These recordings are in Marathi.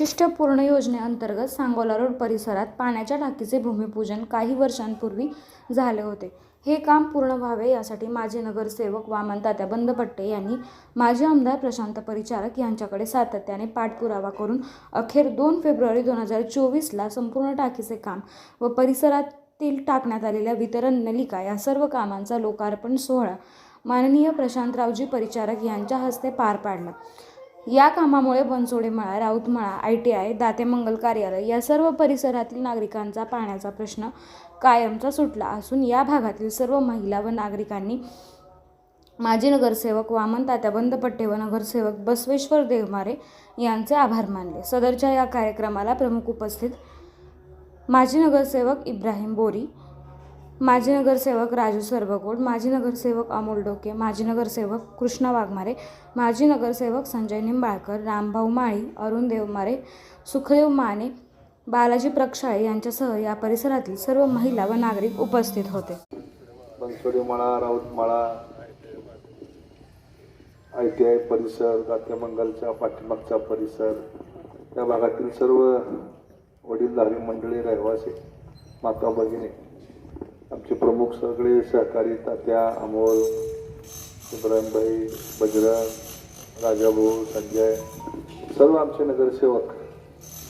वैशिष्ट्यपूर्ण योजनेअंतर्गत सांगोला रोड परिसरात पाण्याच्या टाकीचे भूमिपूजन काही वर्षांपूर्वी झाले होते. हे काम पूर्ण व्हावे यासाठी माजी नगरसेवक वामन तात्या बंदपट्टे यांनी माजी आमदार प्रशांत परिचारक यांच्याकडे सातत्याने पाठपुरावा करून अखेर दोन फेब्रुवारी दोन हजार चोवीसला संपूर्ण टाकीचे काम व परिसरातील टाकण्यात आलेल्या वितरण नलिका या सर्व कामांचा लोकार्पण सोहळा माननीय प्रशांतरावजी परिचारक यांच्या हस्ते पार पाडला. या कामामुळे Bansode Mala Rautmala I T I Datemangal कार्यालय या सर्व परिसरातील नागरिकांचा पाण्याचा प्रश्न कायमचा सुटला असून या भागातील सर्व महिला व नागरिकांनी माजी नगरसेवक वामन तात्या बंदपट्टे व नगरसेवक बसवेश्वर देवमारे यांचे आभार मानले. सदरच्या या कार्यक्रमाला प्रमुख उपस्थित माजी नगरसेवक इब्राहिम बोरी माजी नगरसेवक राजू सरबकोड माजी नगरसेवक अमोल डोके माजी नगरसेवक कृष्णा वाघमारे माजी नगरसेवक संजय निंबाळकर रामभाऊ माळी अरुण देवमारे सुखदेव माने बालाजी प्रक्षाळे यांच्यासह या परिसरातील सर्व महिला व नागरिक उपस्थित होते. मळा राऊत आय टी आय परिसर दात्यमंगलच्या पाठीमागचा परिसर त्या भागातील सर्व वडीलधारी मंडळी रहिवासी माता भगिनी आमचे प्रमुख सगळे सहकारी तात्या अमोल इब्राहिमभाई बजरंग राजाभाऊ संजय सर्व आमचे नगरसेवक.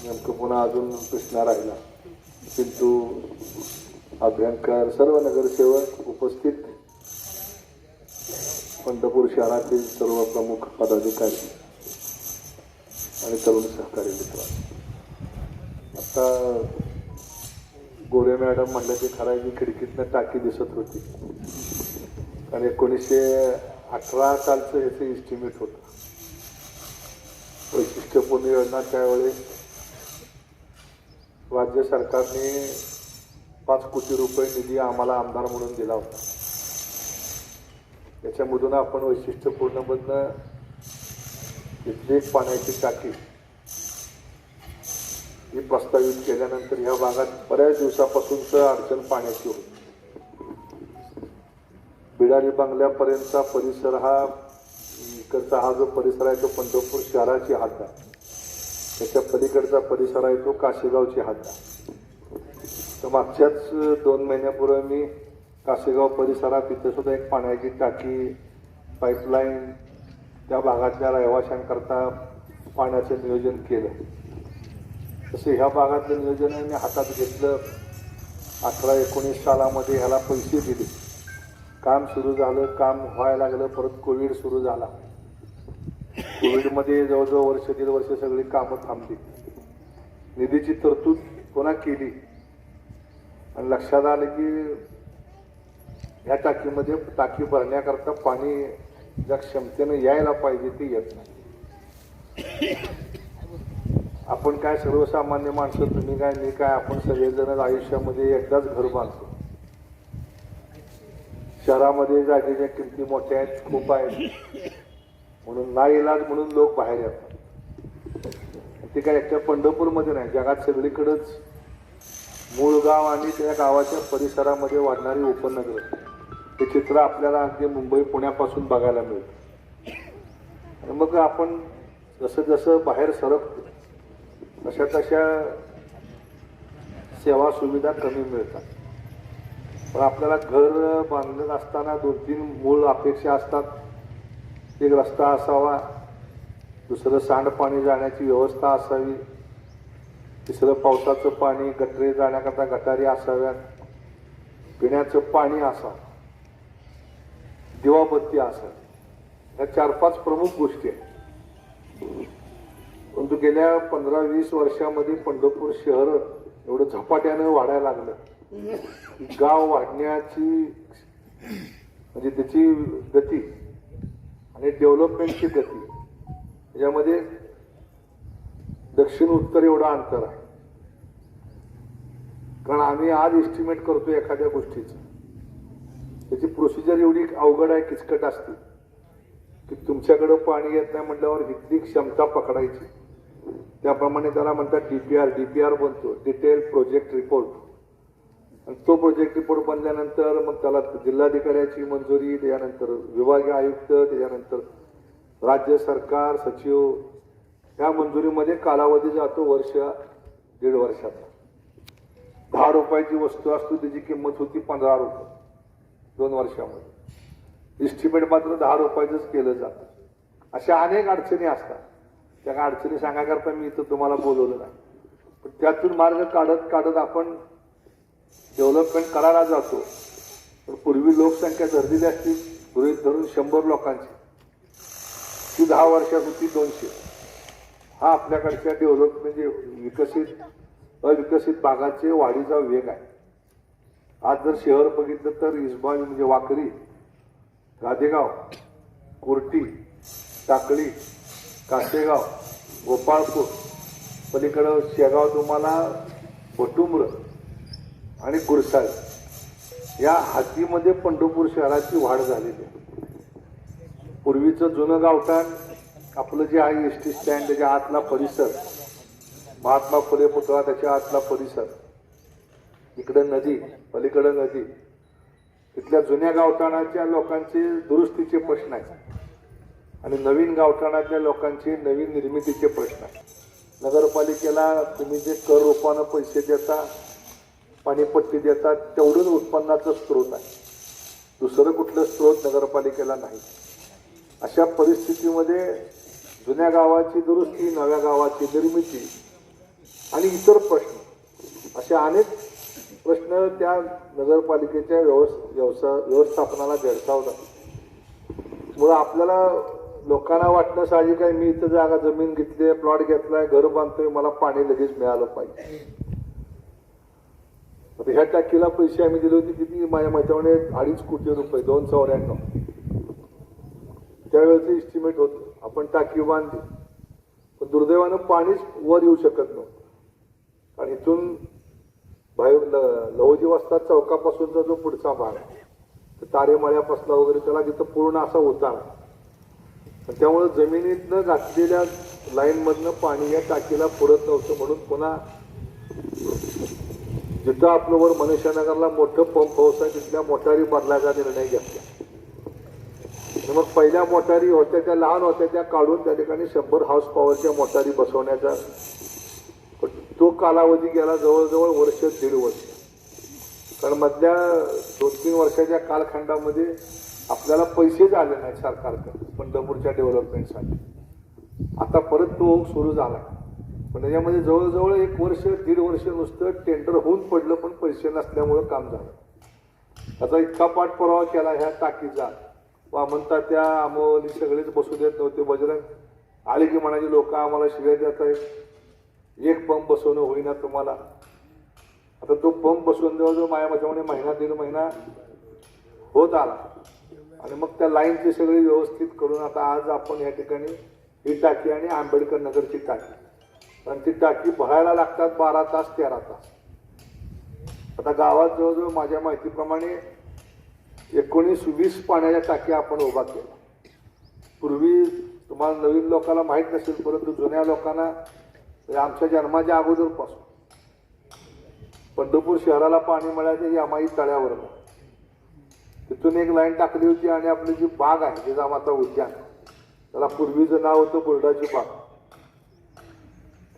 नेमकं पुन्हा अजून कृष्णा राहिला. सिंधू अभ्यंकर सर्व नगरसेवक उपस्थित. पंढरपूर शहरातील सर्व प्रमुख पदाधिकारी आणि तरुण सहकारी मित्र. आता गोरे मॅडम म्हणलं की खरं खिडकीतनं टाकी दिसत होती. कारण एकोणीसशे अठरा सालचं ह्याचं इस्टिमेट होतं. वैशिष्ट्यपूर्ण योजना त्यावेळेस राज्य सरकारने पाच कोटी रुपये निधी आम्हाला आमदार म्हणून दिला होता. त्याच्यामधून आपण वैशिष्ट्यपूर्णमधनं इथली एक पाण्याची टाकी ही प्रस्तावित केल्यानंतर ह्या भागात बऱ्याच दिवसापासूनच अडचण पाण्याची होती. बिडारी बंगल्यापर्यंतचा परिसर हा इकडचा हा जो परिसर आहे तो पंढरपूर शहराची हात आहे. त्याच्या पलीकडचा परिसर आहे तो काशेगावची हात आहे. तर मागच्याच दोन महिन्यापूर्वी मी कासेगाव परिसरात तिथे सुद्धा एक पाण्याची टाकी पाईपलाईन त्या भागातल्या रहिवाशांकरता पाण्याचं नियोजन केलं. तसं ह्या भागातलं नियोजन मी हातात घेतलं अठरा एकोणीस सालामध्ये ह्याला पैसे दिले. काम सुरू झालं काम व्हायला लागलं परत कोविड सुरू झाला. कोविडमध्ये जवळजवळ वर्ष दीड वर्ष सगळी कामं थांबली. निधीची तरतूद कोणा केली. आणि लक्षात आलं की ह्या टाकीमध्ये टाकी भरण्याकरता पाणी ज्या क्षमतेनं यायला पाहिजे ते येत नाही. आपण काय सर्वसामान्य माणसं तुम्ही काय मी काय आपण सगळेजण आयुष्यामध्ये एकदाच घर बांधतो. शहरामध्ये जागेच्या किमती मोठ्या आहेत खूप आहेत. म्हणून ना इलाज म्हणून लोक बाहेर येतात. ते काय एकट्या पंढरपूरमध्ये नाही जगात सगळीकडंच मूळ गाव आणि त्या गावाच्या परिसरामध्ये वाढणारी उपनगर. हे चित्र आपल्याला अगदी मुंबई पुण्यापासून बघायला मिळतं. मग आपण जसं जसं बाहेर सरकतो तशा तशा सेवा सुविधा कमी मिळतात. पण आपल्याला घर बांधत असताना दोन तीन मूळ अपेक्षा असतात. एक रस्ता असावा दुसरं सांडपाणी जाण्याची व्यवस्था असावी तिसरं पावसाचं पाणी गटरे जाण्याकरता गटारी असाव्यात पिण्याचं पाणी असावं दिवाबत्ती असावी. ह्या चार पाच प्रमुख गोष्टी आहेत. परंतु गेल्या पंधरा वीस वर्षामध्ये पंढरपूर शहर एवढं झपाट्यानं वाढायला लागलं. गाव वाढण्याची म्हणजे त्याची गती आणि डेव्हलपमेंटची गती याच्यामध्ये दक्षिण उत्तर एवढा अंतर आहे. कारण आम्ही आज एस्टिमेट करतो एखाद्या गोष्टीचं. त्याची प्रोसिजर एवढी अवघड आहे किचकट असते की तुमच्याकडं पाणी येत नाही म्हटल्यावर इथली क्षमता पकडायची. त्याप्रमाणे त्याला म्हणतात D P R D P R बनतो डिटेल प्रोजेक्ट रिपोर्ट आणि तो प्रोजेक्ट रिपोर्ट बनल्यानंतर मग त्याला जिल्हाधिकाऱ्याची मंजुरी त्याच्यानंतर विभागीय आयुक्त त्याच्यानंतर राज्य सरकार सचिव ह्या मंजुरीमध्ये कालावधी जातो वर्ष दीड वर्षाचा. दहा रुपयाची वस्तू असतो त्याची किंमत होती पंधरा रुपये दोन वर्षामध्ये. इस्टिमेट मात्र दहा रुपयाचंच केलं जातं. अशा अनेक अडचणी असतात. त्या अडचणी सांगाकरता मी इथं तुम्हाला बोलवलं नाही. पण त्यातून मार्ग काढत काढत आपण डेव्हलपमेंट करायला जातो. पण पूर्वी लोकसंख्या धरलेली असती गृहित धरून शंभर लोकांची. ती दहा वर्षात होती दोनशे. हा आपल्याकडच्या डेव्हलप म्हणजे विकसित अविकसित भागाचे वाढीचा वेग आहे. आज जर शहर बघितलं तर इसबावी म्हणजे वाकरी गादेगाव कोर्टी टाकळी कासेगाव गोपाळपूर पलीकडं शेगाव तुम्हाला वटुंब्र आणि गुरसाळ. या हातीमध्ये पंढरपूर शहराची वाढ झालेली आहे. पूर्वीचं जुनं गावठाण आपलं जे आहे एस टी स्टँड त्याच्या आतला परिसर महात्मा फुले पुतळा त्याच्या आतला परिसर इकडं नदी पलीकडं नदी तिथल्या जुन्या गावठाणाच्या लोकांचे दुरुस्तीचे प्रश्न आहेत. आणि नवीन गावठाणातल्या लोकांचे नवीन निर्मितीचे प्रश्न. नगरपालिकेला तुम्ही जे कर रूपानं पैसे देता पाणीपट्टी देतात तेवढंच उत्पन्नाचा स्रोत आहे. दुसरं कुठलं स्रोत नगरपालिकेला नाही. अशा परिस्थितीमध्ये जुन्या गावाची दुरुस्ती नव्या गावाची निर्मिती आणि इतर प्रश्न असे अनेक प्रश्न त्या नगरपालिकेच्या व्यवस् व्यवसा व्यवस्थापनाला भेडसावतात. मुळे आपल्याला लोकांना वाटणं साहजिक आहे मी इथं जागा जमीन घेतली आहे प्लॉट घेतलाय घर बांधतोय मला पाणी लगेच मिळालं पाहिजे. आता ह्या टाकीला पैसे आम्ही दिले होते किती? माझ्या माहितीप्रमाणे अडीच कोटी रुपये दोन चौऱ्याण्णव. त्यावेळेचं इस्टिमेट होतं आपण टाकी बांधली. पण दुर्दैवानं पाणीच वर येऊ शकत नव्हतं. आणि इथून बाहेर ल- लवजी वाजता चौकापासूनचा जो पुढचा भाग आहे तर तारेमाळ्यापासला वगैरे त्याला तिथं पूर्ण असा होता त्यामुळं जमिनीतनं घातलेल्या लाईनमधनं पाणी या टाकीला पुरत नव्हतं म्हणून पुन्हा जिथं आपलं वर मनुष्यनगरला मोठं पंप हाऊस आहे तिथल्या मोटारी बदलायचा निर्णय घेतला. मग पहिल्या मोटारी होत्या त्या लहान होत्या त्या काढून त्या ठिकाणी शंभर हाऊस पॉवरच्या मोटारी बसवण्याचा. तो कालावधी गेला जवळजवळ वर्ष दीड वर्ष. कारण मधल्या दोन तीन वर्षाच्या कालखंडामध्ये आपल्याला पैसेच आले नाहीत सरकारकडे पंढरपूरच्या डेव्हलपमेंटसाठी आता परत तो सुरू झाला पण त्याच्यामध्ये जवळजवळ एक वर्ष दीड वर्ष नुसतं टेंडर होऊन पडलं पण पैसे नसल्यामुळं काम झालं. त्याचा इतका पाठपुरावा केला ह्या टाकीचा. वामनता त्या आमोली सगळेच बसू देत नव्हते बजरंग आले की म्हणाचे लोक आम्हाला शिव्या देत आहेत. एक पंप बसवणं होईना तुम्हाला. आता तो पंप बसवून जवळजवळ माझ्या माझ्यामुळे महिना दीड महिना होत आला आणि मग त्या लाईनचे सगळे व्यवस्थित करून आता आज आपण या ठिकाणी ही टाकी आणि आंबेडकर नगरची टाकी. आणि ती टाकी भरायला लागतात बारा तास तेरा तास. आता गावात जवळजवळ माझ्या माहितीप्रमाणे एकोणीस वीस पाण्याच्या टाकी आपण उभा केल्या. पूर्वी तुम्हाला नवीन लोकांना माहीत नसेल परंतु जुन्या लोकांना आमच्या जन्माच्या अगोदरपासून. पंढरपूर शहराला पाणी मिळायचं ही तळ्यावर तिथून एक लाईन टाकली होती आणि आपली जी बाग आहे जिजामाता उद्यान त्याला पूर्वीचं नाव होतं बुरडाची बाग.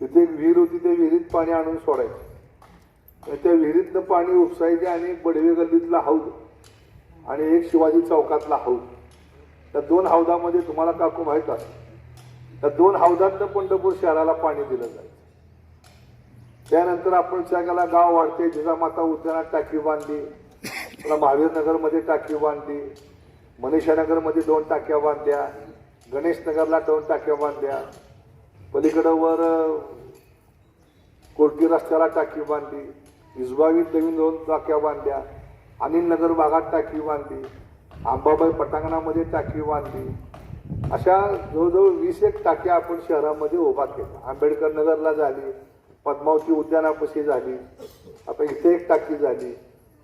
तिथे एक विहीर होती त्या विहिरीत पाणी आणून सोडायचं. त्या विहिरीतलं पाणी उपसायचे आणि एक बडवे गल्लीतला हौद आणि एक शिवाजी चौकातला हौद. त्या दोन हौदामध्ये तुम्हाला काकू माहीत असेल. त्या दोन हौदातनं पंढरपूर शहराला पाणी दिलं जायचं. त्यानंतर आपण सगळ्याला गाव वाढते जिजामाता उद्यानात टाकी बांधली. पुन्हा महावीर नगरमध्ये टाकी बांधली मनीषानगरमध्ये दोन टाक्या बांधल्या गणेशनगरला दोन टाक्या बांधल्या पलीकडं वर अं, कोर्टी रस्त्याला टाकी बांधली इजबावीत नवीन दोन टाक्या बांधल्या अनिल नगर भागात टाकी बांधली आंबाबाई पटांगणामध्ये टाकी बांधली. अशा जवळजवळ वीस एक टाक्या आपण शहरामध्ये उभा केल्या आंबेडकर नगरला झाली पद्मावती उद्यानापाशी झाली आता इथे एक टाकी झाली.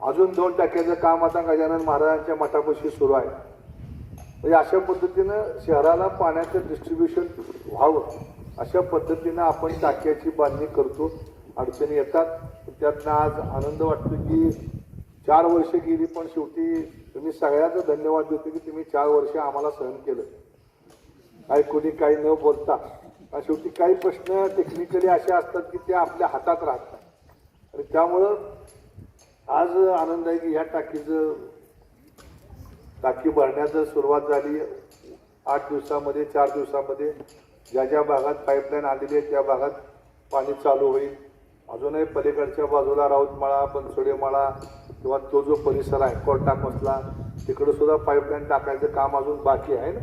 अजून दोन टाक्याचं काम आता गजानन महाराजांच्या मठापाशी सुरू आहे. म्हणजे अशा पद्धतीनं शहराला पाण्याचं डिस्ट्रीब्युशन व्हावं अशा पद्धतीनं आपण टाक्याची बांधणी करतो. अडचणी येतात. त्यातनं आज आनंद वाटतो की चार वर्ष गेली पण शेवटी तुम्ही सगळ्यांचा धन्यवाद देतो की तुम्ही चार वर्ष आम्हाला सहन केलं. काय कोणी काही न बोलता. शेवटी काही प्रश्न टेक्निकली असे असतात की ते आपल्या हातात राहतात. आणि त्यामुळं आज आनंद आहे की ह्या टाकीचं टाकी भरण्याचं सुरुवात झाली. आठ दिवसामध्ये चार दिवसामध्ये ज्या ज्या भागात पाईपलाईन आलेली आहे त्या भागात पाणी चालू होईल. अजूनही पलीकडच्या बाजूला राऊतमाळा बनसोडेमाळा किंवा तो जो परिसर आहे कोर्टा मसला तिकडं सुद्धा पाईपलाईन टाकायचं काम अजून बाकी आहे ना?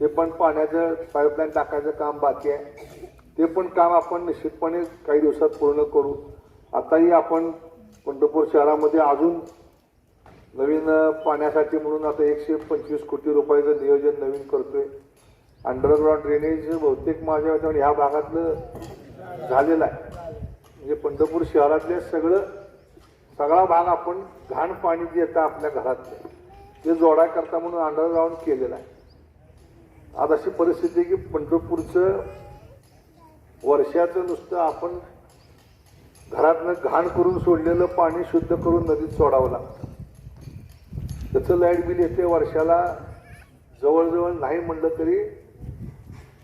ते पण पाण्याचं पाईपलाईन टाकायचं काम बाकी आहे. ते पण काम आपण निश्चितपणे काही दिवसात पूर्ण करू. आताही आपण पंढरपूर शहरामध्ये अजून नवीन पाण्यासाठी म्हणून आता एकशे पंचवीस कोटी रुपयाचं नियोजन नवीन करतोय. अंडरग्राऊंड ड्रेनेज बहुतेक माझ्या याच्यावर ह्या भागातलं झालेलं आहे. म्हणजे पंढरपूर शहरातले सगळं सगळा भाग आपण घाण पाणी जे येतं आपल्या घरातलं ते जोडाय करता म्हणून अंडरग्राऊंड केलेलं आहे. आज अशी परिस्थिती आहे की पंढरपूरचं वर्षाचं नुसतं आपण घरातनं घाण करून सोडलेलं पाणी शुद्ध करून नदीत सोडावं लागतं. त्याचं लाइट बिल येते वर्षाला जवळजवळ नाही म्हणलं तरी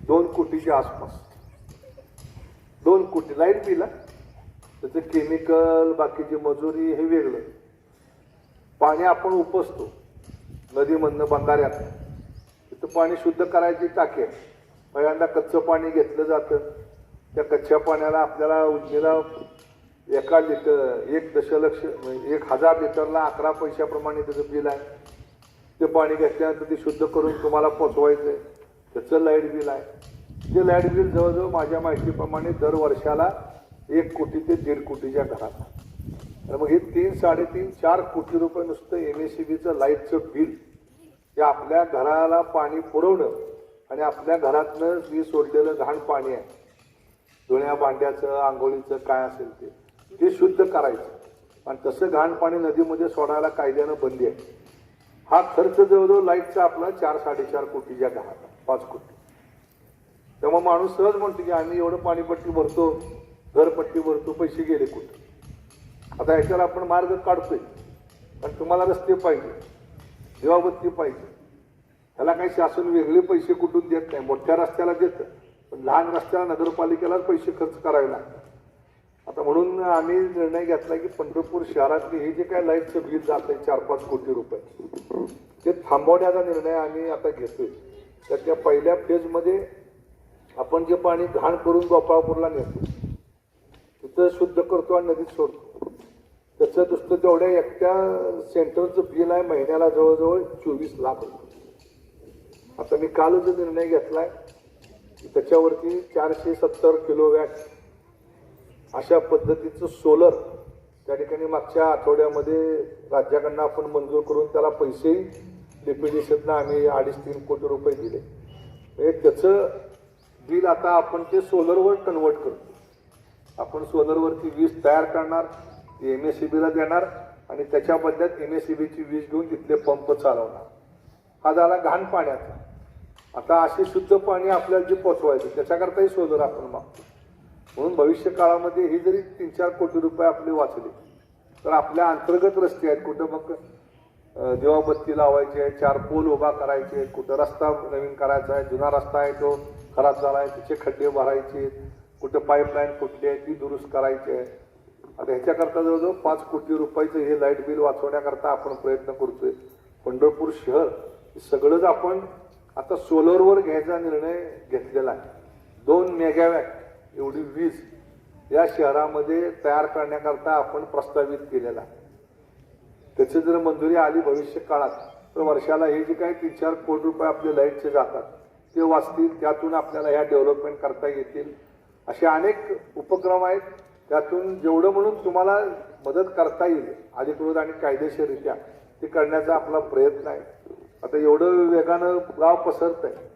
दोन कोटीच्या आसपास. दोन कोटी लाइट बिल त्याचं केमिकल बाकीची मजुरी हे वेगळं. पाणी आपण उपसतो नदीमधनं बंधाऱ्यात. तिथं पाणी शुद्ध करायची टाकी आहे. पहिल्यांदा कच्चं पाणी घेतलं जातं. त्या कच्च्या पाण्याला आपल्याला उजनीला एका लिटर एक दशलक्ष म्हणजे एक हजार लिटरला अकरा पैशाप्रमाणे त्याचं बिल आहे. ते पाणी घेतल्यानंतर ते शुद्ध करून तुम्हाला पोचवायचं आहे त्याचं लाइट बिल आहे. ते लाइट बिल जवळजवळ माझ्या माहितीप्रमाणे दर वर्षाला एक कोटी ते दीड कोटीच्या घरात. आहे. मग हे तीन साडेतीन चार कोटी रुपये नुसतं एम एस सी बीचं लाईटचं बिल हे आपल्या घराला पाणी पुरवणं आणि आपल्या घरातनं जी सोडलेलं घाण पाणी आहे. धुण्या भांड्याचं आंघोळीचं काय असेल ते. ते शुद्ध करायचं. आणि तसं घाण पाणी नदीमध्ये सोडायला कायद्यानं बंदी आहे. हा खर्च जवळजवळ लाईटचा आपला चार साडेचार कोटीच्या घरात पाच कोटी. तेव्हा माणूस सहज म्हणतो की आम्ही एवढं पाणीपट्टी भरतो घरपट्टी भरतो पैसे गेले कुठं? आता याच्यावर आपण मार्ग काढतोय. पण तुम्हाला रस्ते पाहिजे दिवाबत्ती पाहिजे. त्याला काही शासन वेगळे पैसे कुठून देत नाही. मोठ्या रस्त्याला देतं. पण लहान रस्त्याला नगरपालिकेलाच पैसे खर्च करावे लागतात. आता म्हणून आम्ही निर्णय घेतला की पंढरपूर शहरातले हे जे काय लाईटचं बिल जात आहे चार पाच कोटी रुपये ते थांबवण्याचा निर्णय आम्ही आता घेतोय. तर त्या पहिल्या फेजमध्ये आपण जे पाणी घाण करून गोपाळपूरला नेतो तिथं शुद्ध करतो आणि नदीत सोडतो. त्याचं दुसरं तेवढ्या एकट्या सेंटरचं बिल आहे महिन्याला जवळजवळ चोवीस लाख रुपये. आता मी कालच निर्णय घेतलाय की त्याच्यावरती चारशे सत्तर किलो वॅट अशा पद्धतीचं सोलर त्या ठिकाणी मागच्या आठवड्यामध्ये राज्याकडनं आपण मंजूर करून त्याला पैसेही डीपीडीसीतनं आम्ही अडीच तीन कोटी रुपये दिले. म्हणजे त्याचं बिल आता आपण ते सोलरवर कन्वर्ट करतो. आपण सोलरवरती वीज तयार करणार ती एम एस सी बीला देणार आणि त्याच्या बदल्यात एम एस सी बीची वीज घेऊन तिथले पंप चालवणार. हा झाला घाण पाण्याचा. आता असे शुद्ध पाणी आपल्याला जे पोचवायचं त्याच्याकरताही सोलर आपण मागतो. म्हणून भविष्य काळामध्ये ही जरी तीन चार कोटी रुपये आपले वाचले तर आपल्या अंतर्गत रस्ते आहेत. कुठं मग अं, दिवाबत्ती लावायची आहे चार पोल उभा करायचे आहेत. कुठं रस्ता नवीन करायचा आहे जुना रस्ता आहे तो खराब झाला आहे तिचे खड्डे भरायचे आहेत. कुठं पाईपलाईन कुठली आहे ती दुरुस्त करायची आहे. आता ह्याच्याकरता जवळजवळ पाच कोटी रुपयाचं हे लाइट बिल वाचवण्याकरता आपण प्रयत्न करतोय. पंढरपूर शहर हे सगळंच आपण आता सोलरवर घ्यायचा निर्णय घेतलेला आहे. दोन मेगावॅट एवढी वीज या शहरामध्ये तयार करण्याकरता आपण प्रस्तावित केलेला आहे. त्याची जर मंजुरी आली भविष्य काळात तर वर्षाला हे जे काही तीन चार कोटी रुपये आपले लाईटचे जातात ते वाचतील त्यातून आपल्याला ह्या डेव्हलपमेंट करता येतील. असे अनेक उपक्रम आहेत त्यातून जेवढं म्हणून तुम्हाला मदत करता येईल अधिकृत आणि कायदेशीररित्या ते करण्याचा आपला प्रयत्न आहे. आता एवढं वेगानं गाव पसरत आहे